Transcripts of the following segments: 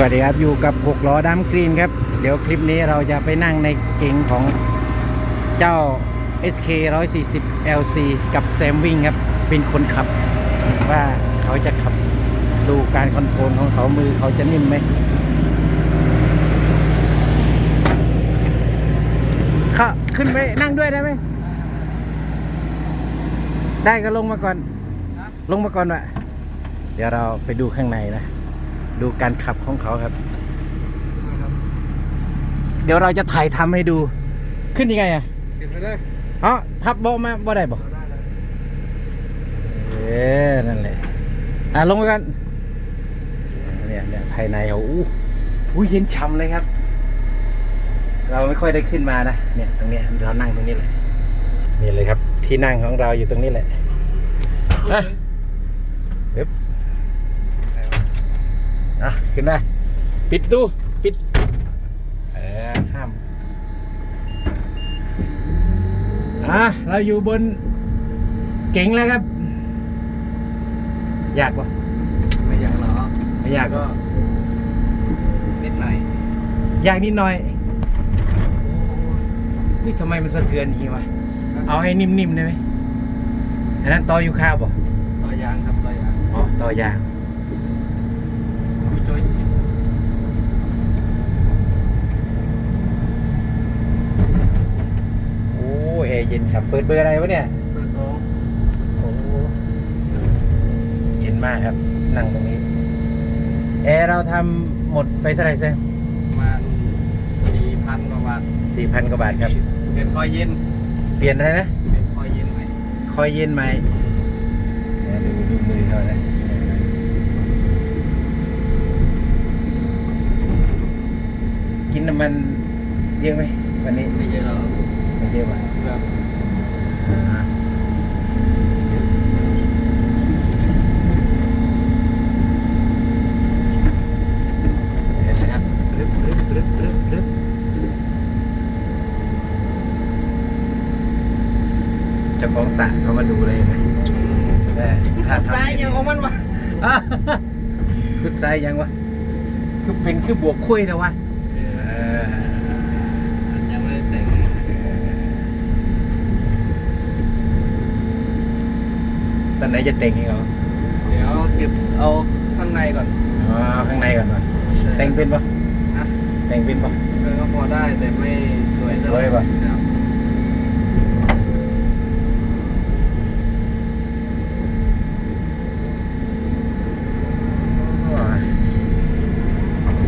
สวัสดีครับ อยู่กับ 6 ล้อดัมกรีนครับ เดี๋ยวคลิปนี้เราจะไปนั่งในเก๋งของเจ้า SK 140 LC กับแซมวิ่งครับ เป็นคนขับ ว่าเขาจะขับดูการคอนโทรลของเขามือเขาจะนิ่มไหมข้าขึ้นไปนั่งด้วยได้ไหม ได้ก็ลงมาก่อน ลงมาก่อนวะเดี๋ยวเราไปดูข้างในนะ ดูการขับของเขาครับ เดี๋ยวเราจะถ่ายทำให้ดู ขึ้นยังไงอะเก็บไปเลยอ๋อพับเบาะมาบ่ได้บ่เออนั่นแหละ อะลงไปกัน เนี่ยเนี่ยภายในเขาอู้อู้เย็นฉ่ำเลยครับ เราไม่ค่อยได้ขึ้นมานะ เนี่ยตรงเนี้ยเรานั่งตรงนี้เลย นี่เลยครับ ที่นั่งของเราอยู่ตรงนี้แหละอะปึ๊บ อะขึ้นมาปิดประตูปิดเออห้ามอะเราอยู่บนเก๋งแล้วครับอยากปะไม่อยากหรอไม่อยากก็นิดหน่อยอยากนิดหน่อยนี่ทำไมมันสะเทือนอย่างนี้วะเอาให้นิ่มๆได้ไหมอันนั้นตออยู่ข้าวบ่ต่อยางครับต่อยางอ๋อตอยาง พี่โจ้ย โอ้เอร์เย็นฉ่ำเปิดเบอร์อะไรวะเนี่ยเบอร์สองโอ้เย็นมากครับ นั่งตรงนี้ แอร์เราทำหมดไปเท่าไหร่แซมประมาณสี่พันกว่าบาทสี่พันกว่าบาทครับ เป็นคอยเย็นเปลี่ยนอะไรนะ เป็นคอยเย็นไหมคอยเย็นไหมเดี๋ยวดูดูมือเขานะกินน้ำมันเยอะไหมวันนี้ ไม่เยอะหรอก ไม่เยอะว่าเห็นไหมครับเจ้าของสระเขามาดูเลยนไหมแต่ถ้าทำ ซ้ายยังของมันวะอะขึ้นซ้ายยังวะ คือเป็นคือบวกคุยนะวะเออ ยังไม่ได้แต่ง ตอนไหนจะแต่งอีกเหรอเดี๋ยวเก็บเอาข้างในก่อนอ๋อเอาข้างในก่อนวะแต่งเป็นปะนะแต่งเป็นปะเออก็พอได้แต่ไม่สวยเท่าไหร่สวยปะครับ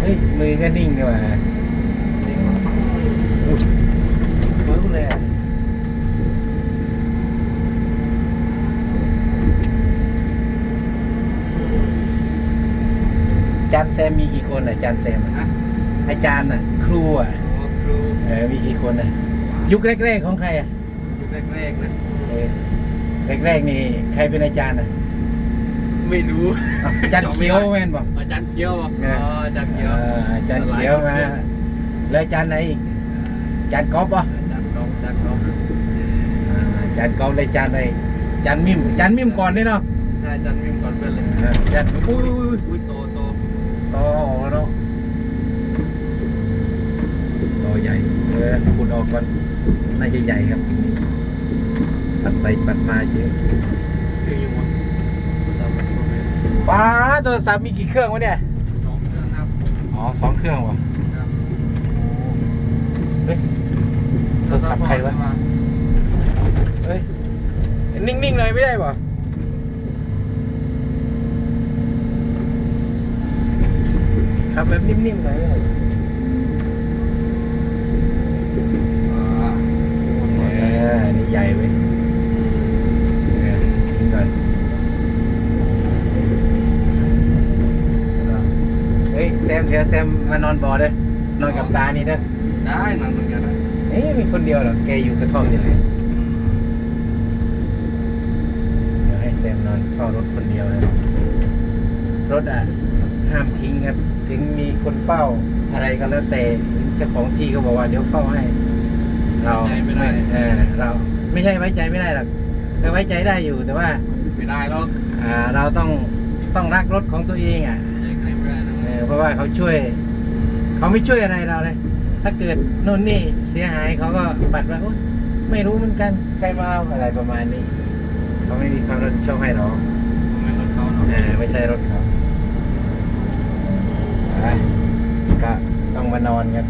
เฮ้ยมือก็นิ่งดีว่ะอุ๊ยปึ้งเลยอะจานแซมมีกี่คน อะจานแซมอะนะอาจารย์อะ ครูอะโอ้ครูเออมีกี่คนอะยุคแรกๆของใครอะยุคแรกๆนะเออแรกๆนี่ใครเป็นอาจารย์อะไม่รู้อะอาจารย์เขียวแม่นบอก อาจารย์เคี้ยวบอกเออ๋อออาจารย์เคี้ยวเอออาจารย์เขียวมาแล้วอาจารย์ไหนอีกอาจารย์ก๊อฟป่ะอาจารย์กองอาจารย์กองอ่าอาจารย์ก๊อฟเลยอาจารย์อะไรอาจารย์มิมอาจารย์มิมก่อนเลยเนาะใช่อาจารย์วิ่งก่อนเพื่อนเลย อ่าอาจารย์อุ้ยอุ้ยอุ้ยอุ้ยโตโต ต่อเนาะต่อใหญ่ เออขุดออกก่อนน่าจะใหญ่ครับปัดไปปัดมาเจอซื้ออยู่วะสามพันกว่าเมตรป้าโทรศัพท์มีกี่เครื่องวะเนี่ยสองเครื่องครับอ๋อสองเครื่องวะครับเฮ้ยโทรศัพท์ใครวะเฮ้ยนิ่งๆเลยไม่ได้ป่ะขับแบบนิ่มๆหน่อยไม่ได้ อ่า เออนี่ใหญ่เว้ยเออทิ้งก่อนเฮ้ย แซมเดี๋ยวแซมมานอนบ่อเลยนอนกับตานี่เด้อได้นั่งตรงกันได้เอ้ยมีคนเดียวเหรอแกอยู่กระท่อมนี่เลยเดี๋ยวให้แซมนอนเฝ้ารถคนเดียวนะรถอะห้ามทิ้งครับ ถึงมีคนเฝ้าอะไรก็แล้วแต่เจ้าของที่ก็บอกว่าเดี๋ยวเฝ้าให้ เราใจไม่ได้ เออเราไม่ใช่ไว้ใจไม่ได้หรอกคือไว้ใจได้อยู่แต่ว่า ไม่ได้หรอกอ่าเราต้องต้องรักรถของตัวเองอะ อออเพราะว่าเขาช่วย เขาไม่ช่วยอะไรเราเลย ถ้าเกิดโน่นนี่เสียหายเขาก็ปัดว่าโอ๊ยไม่รู้เหมือนกันใครมาเอาอะไรประมาณนี้ เขาไม่มีความรับผิดชอบให้เราไม่รถเขาเนาะอ่าไม่ใช่รถเขาอะก็ต้องมานอนกัน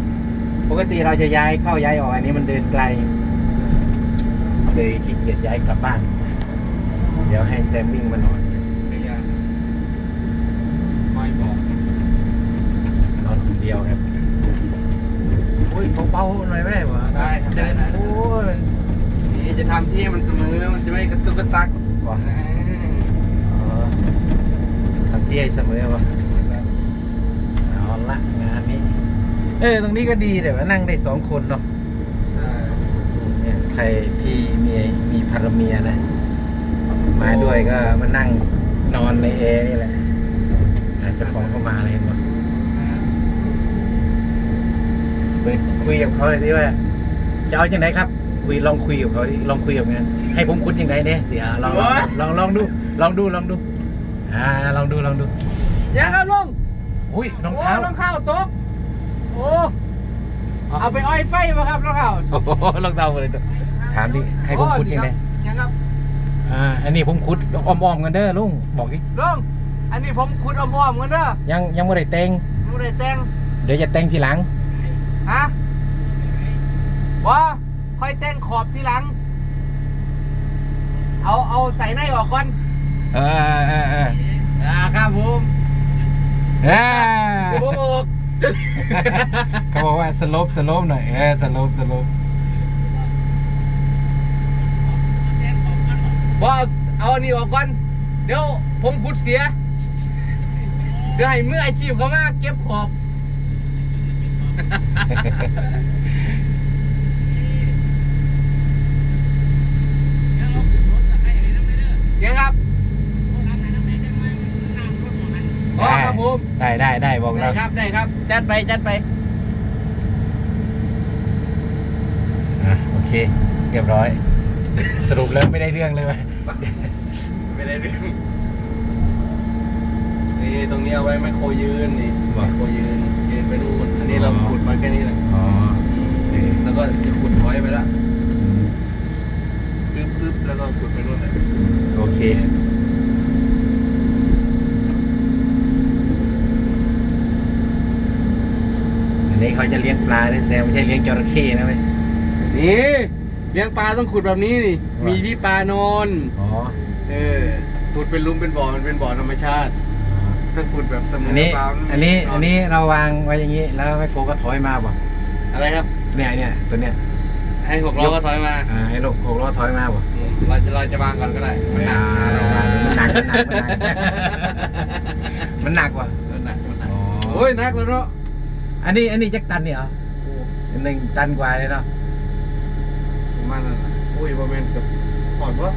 ปกติเราจะย้ายเข้าย้ายออกอันนี้มันเดินไกลเลยขี้เกียจย้ายกลับบ้าน เดี๋ยวให้แซมวิ่งมานอน ไม่ยากไม่บอก นอนคนเดียวครับอุ้ย เบาๆหน่อยไม่ได้หรอได้ครับได้เดินได้ โอ้ยนี่จะทำที่ให้มันเสมอ มันจะไม่กระตุกกระตักว่ะอ๋อทำที่ให้เสมอวะเอาละงานนี้ เออตรงนี้ก็ดีแต่ว่านั่งได้สองคนเนาะใช่เนี่ยใครที่มีมีภรรเมียนะ มาด้วยก็มานั่งนอนในแอร์นี่แหละอาจจะของเข้ามาเลยเห็นปะ คุยคุยกับเขาเลยที่ว่า จะเอาจังไหนครับ คุยลองคุยกับเขาดิลองคุยกับงานให้ผมคุดยังไงเนี่ยเสียลองลองลองลองดู ลองดูลองดู อ่าลองดูลองดูยังครับลุงอุ้ยรองโอ้เท้ารองเท้าตกโอ้เอาไปอ้อยไฟมาครับรองเท้าโอ้โหรองเท้าเลยตัวถามดิให้ผมคุดยังไงยังครับอ่าอันนี้ผมคุดอ้อมๆกันเด้อลุงบอกดิลุงอันนี้ผมขุดเอาม่อมกันเด้อยังยังไม่ได้แต่งไม่ได้แต่งเดี๋ยวจะแต่งทีหลัง ฮะว่าค่อยแต่งขอบทีหลัง เอาเอาใส่ในออกก่อนเออเออเอออ่าครับผมเอเดี๋ยวผมอออกเขาบอกว่าสโลปสโลปหน่อยเออสโลปสโลปว่าเอาอันนี้ออกก่อน เดี๋ยวผมขุดเสีย เดี๋ยวให้มืออาชีพเขามาเก็บขอบ ยังครับอ๋อครับผมได้ได้ได้บอกได้เราครับได้ครับ จัดไปจัดไป อะโอเค เรียบร้อย สรุปแล้วไม่ได้เรื่องเลยไหมไม่ได้เรื่องนี่ ตรงนี้เอาไว้ไมโครยืนนี่ไมโครยืนยืนไปนู่นอันนี้เราขุดมาแค่นี้แหละอ๋อเออแล้วก็จะขุดถอยไปละปึ๊บปึ๊บแล้วก็ขุดไปนู่นเลยโอเคอันนี้เขาจะเลี้ยงปลาด้วยแซมไม่ใช่เลี้ยงจระเข้นะเว้ยนี่เลี้ยงปลาต้องขุดแบบนี้นี่ว่ามีมีที่ปลานอนอ๋อเออขุดเป็นหลุมเป็นบ่อมันเป็นบ่อธรรมชาติ ถ้าขุดแบบเสมอัอนนี้ปลามัอันนี้ไม่อันนี้เราวางไว้อย่างนี้ แล้วแม่โกก็ถอยมาบ่อะไรครับ เนี่ยเนี่ยตัวเนี้ย ให้หกล้อก็ถอยมาอ่า ให้ลูกหกล้อถอยมาบ่อืมเราจะเราจะวางก่อนก็ได้ไม่เอาเราวางมันหนักมันหนักมันหนักมันหนัก มันหนัก มันหนักว่ะมันหนักอ๋อโอ้ยหนักแล้วเนาะอันนี้ อันนี้จักตันเนี่ยเหรอหนึ่งตันกว่าเลยเนาะ ประมาณนั้นน่ะโอ้ยประมาณเกือบหอดวะ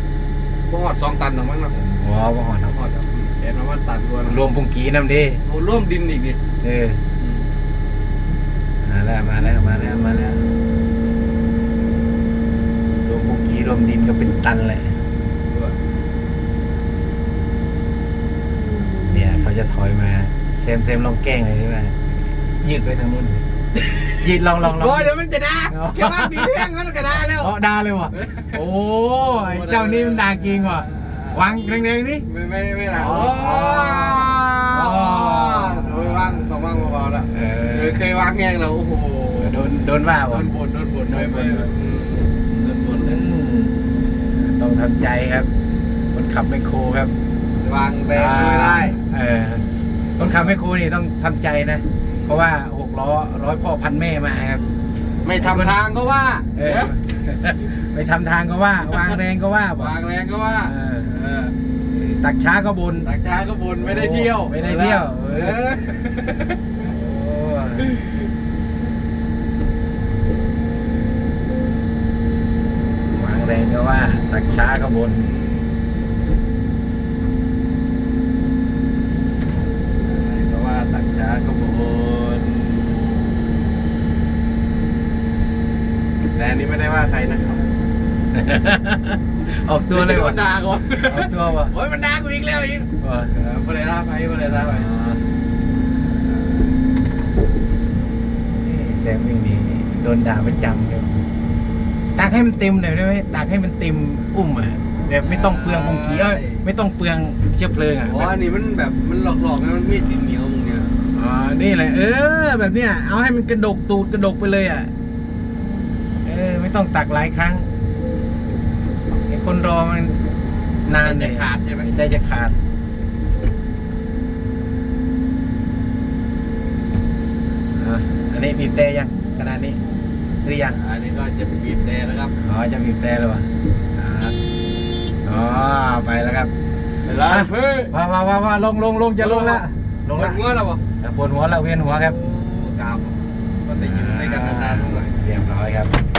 บ่หอดสองตันหรอกมั้งเนาะว้าวก็หอนหอดอะ เห็นว่าตันตัวรวมพุงกีน้ำดีโอ้ร่วมดินอีกดิเออมาแล้วมาแล้วมาแล้วมาแล้วรวมพุงกีรวมดินก็เป็นตันเลยเนี่ยเขาจะถอยมาเซมเซมลองแกล้งเลยใช่ไหมยืดไปทางนู้นยืดลองลองลองโอ้ยเดี๋ยวมันจะด่าอ๋อแค่ว่ามีเพียงก็จะด่าแล้วอ๋อด่าเลยว่ะโอ้ยเจ้านี่มันด่าจริงว่ะ วางแรงๆนี่ไม่ไม่ไม่ด่าอ๋โอ้อโอ้ยว่างต้องว่างเบาๆละเอเอออเคยวางแงงแล้วโอ้โหโดนโดนว่าโดว่ะนบ่นโดนบ่นไม่ไม่แบบอืมโดนบ่นเลอืยมต้องทำใจครับ คนขับแมคโครครับ วางแรงไม่ได้ เออคนขับแมคโครนี่ต้องทำใจนะ เพราะว่าหกล้อร้อยพ่อพันแม่มาครับ ไม่ทำทางก็ว่า เออไปทำทางก็ว่าวางแรงก็ว่าบอกวางแรงก็ว่า เออเออ ตักช้าก็บนตักช้าก็บ่นไม่ได้เที่ยว ไม่ได้เที่ยวเอเอออโอ้ยวางแรงก็ว่า ตักช้าก็บนก็ว่าตักช้าก็บ่นแต่อันนี้ไม่ได้ว่าใครนะครับ ออกตัวเลยวะมันด่าก่อนออกตัววะโอ้ยมันด่ากูอีกแล้วอีกวะบริษัทไปบริษัทไปแซมวิ่งดีโดนด่าประจำเลยตักให้มันเต็มหน่ยได้ไหมตักให้มันเต็มอุ้มอะแบบไม่ต้องเปลืองคงกี้ไม่ต้องเปลืองเชื้อเพลิงอะอ๋ออันนี้มันแบบมันหลอกๆนะมันมีดดินเหนียวมึงเนี่ยอ๋อนี่แหละเออ แบบเนี้ยเอาให้มันกระดกตูดกระดกไปเลยอะเออไม่ต้องตักหลายครั้ง คนรอมันนานเลจะยขาดใช่ไหมใจจะขาดอะอันนี้บีบแต่ยังขนาดนี้หรือยังอันนี้ก็จะเป็นบีบแต่แล้วครับอ๋อจะบีบแต่เลยวะอ่าอ๋อไปแล้วครับเวลาเพื่อว้าวว้าวว้าวว้าวลงลงลงจะลงละลงละหัวแล้วบ่ปวดหัวแล้วเวียนหัวครับกราบก็จะอยู่ในกันนานๆหน่อยเรียบร้อยครับ